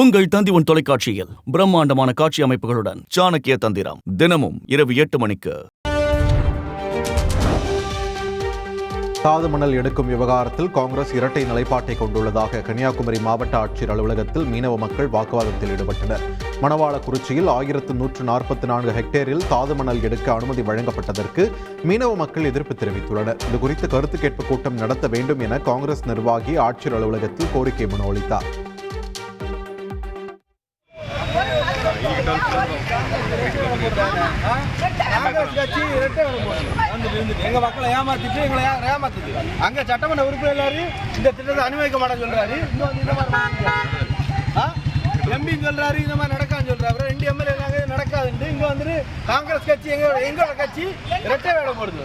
உங்கள் தந்தி உன் தொலைக்காட்சியில் பிரம்மாண்டமான காட்சி அமைப்புகளுடன் சாணக்கிய தந்திரம் தினமும் இரவு எட்டு மணிக்கு. தாது மணல் எடுக்கும் விவகாரத்தில் காங்கிரஸ் இரட்டை நிலைப்பாட்டை கொண்டுள்ளதாக கன்னியாகுமரி மாவட்ட ஆட்சியர் அலுவலகத்தில் மீனவ மக்கள் வாக்குவாதத்தில் ஈடுபட்டனர். மணவாளக்குறிச்சியில் ஆயிரத்து நூற்று நாற்பத்தி நான்கு ஹெக்டேரில் தாது மணல் எடுக்க அனுமதி வழங்கப்பட்டதற்கு மீனவ மக்கள் எதிர்ப்பு தெரிவித்துள்ளனர். இதுகுறித்து கருத்து கேட்பு கூட்டம் நடத்த வேண்டும் என காங்கிரஸ் நிர்வாகி ஆட்சியர் அலுவலகத்தில் கோரிக்கை மனு அளித்தார். காங்கிரஸ் கட்சி இரட்டை வேலை போடுது. வந்துட்டு இருந்துட்டு எங்க மக்களை ஏமாத்திட்டு எங்களை ஏ- ஏமாத்துது அங்க சட்டமன்ற உறுப்பினர் எல்லாரும் இந்த திட்டத்தை அனுமதிக்க மாட்டேன்னு சொல்றாரு. வந்து இந்த மாதிரி ஆ? எம்பி சொல்றாரு இந்த மாதிரி நடக்காதுன்னு சொல்றாரு. அப்புறம் ரெண்டு எம்எல்ஏ நடக்காதுன்ட்டு இங்க வந்துட்டு காங்கிரஸ் கட்சி எங்களோட எங்களோட கட்சி இரட்டை வேலை போடுது